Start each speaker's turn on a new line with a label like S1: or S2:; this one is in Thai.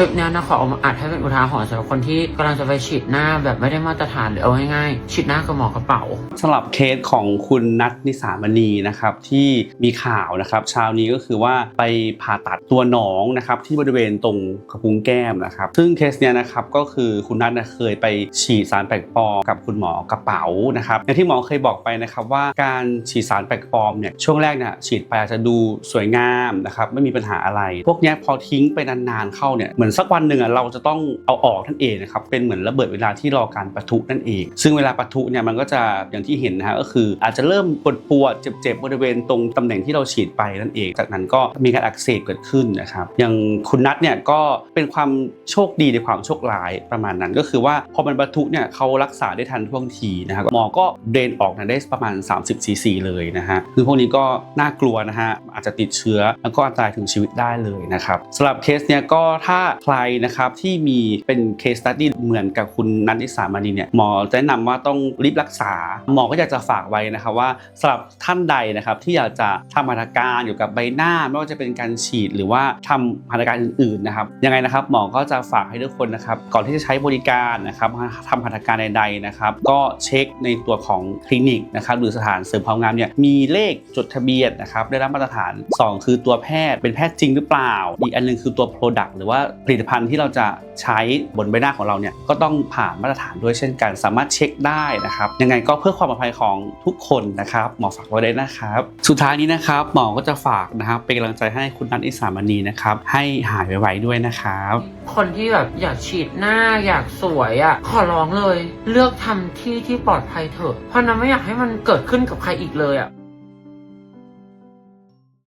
S1: ลิปเนี้ยนะขอเอามาอัดให้เป็นอุทาหรณ์สำหรับคนที่กำลังจะไปฉีดหน้าแบบไม่ได้มาตรฐานหรือเอาง่ายๆฉีดหน้ากับหมอกระเป๋า
S2: สำหรับเคสของคุณนัทนิสามณีนะครับที่มีข่าวนะครับเช้านี้ก็คือว่าไปผ่าตัดตัวหนองนะครับที่บริเวณตรงกระพุ้งแก้มนะครับ ซึ่งเคสเนี้ยนะครับก็คือคุณนัทเคยไปฉีดสารแปลกปลอมกับคุณหมอกระเป๋านะครับอย่างที่หมอเคยบอกไปนะครับว่าการฉีดสารแปลกปลอมเนี่ยช่วงแรกเนี่ยฉีดไปอาจจะดูสวยงามนะครับไม่มีปัญหาอะไร พวกนี้พอทิ้งไปนานๆเข้าเนี่ยเหมือนสักวันหนึ่งอะเราจะต้องเอาออกนั่นเองนะครับเป็นเหมือนระเบิดเวลาที่รอการปะทุนั่นเอง ซึ่งเวลาปะทุเนี่ยมันก็จะอย่างที่เห็นนะฮะก็คือ อาจจะเริ่มปวดปวดเจ็บๆบริเวณตรงตำแหน่งที่เราฉีดไปนั่นเอง จากนั้นก็มีการอักเสบเกิดขึ้นนะครับอย่างคุณนัทเนี่ยก็เป็นความโชคดีในความโชคร้ายประมาณนั้น ก็คือว่าพอมันปะทุเนี่ยเขารักษาได้ทันท่วงทีนะครับหมอก็เดนออกนะได้ประมาณ 30ซีซีเลยนะฮะคือพวกนี้ก็น่ากลัวนะฮะอาจจะติดเชื้อแล้วก็อันตรายถึงชีวิตได้เลยนะครับสำหรับเคสเนี่ยก็ถ้าใครนะครับที่มีเป็นเคสตัดดี้เหมือนกับคุณนัทนิสามณีเนี่ยหมอจะแนะนำว่าต้องรีบรักษา หมอก็อยากจะฝากไว้นะครับว่าสำหรับท่านใดนะครับที่อยากจะทำหัตถการเกี่ยวกับใบหน้าไม่ว่าจะเป็นการฉีดหรือว่าทำหัตถการอื่นๆนะครับยังไงนะครับหมอก็จะฝากให้ทุกคนนะครับก่อนที่จะใช้บริการนะครับทำหัตถการใดๆนะครับก็เช็คในตัวของคลินิกนะครับหรือสถานเสริมความงามเนี่ยมีเลขจดทะเบียนนะครับได้รับมาตรฐาน 2 คือตัวแพทย์เป็นแพทย์จริงหรือเปล่า อีกอันหนึงคือตัว Product หรือว่าผลิตภัณฑ์ที่เราจะใช้บนใบหน้าของเราเนี่ยก็ต้องผ่านมาตรฐานด้วยเช่นกันสามารถเช็คได้นะครับ ยังไงก็เพื่อความปลอดภัยของทุกคนนะครับ หมอฝากไว้เลยนะครับ สุดท้ายนี้นะครับหมอก็จะฝากนะครับเป็นกำลังใจให้คุณนัทอิสามณีนะครับให้หายไวๆด้วยนะครับ
S1: คนที่แบบอยากฉีดหน้าอยากสวยอะ่ะขอร้องเลย เลือกทำที่ที่ปลอดภัยเถอะเพราะนั้นไม่อยากให้มันเกิดขึ้นกับใครอีกเลยอะ่ะ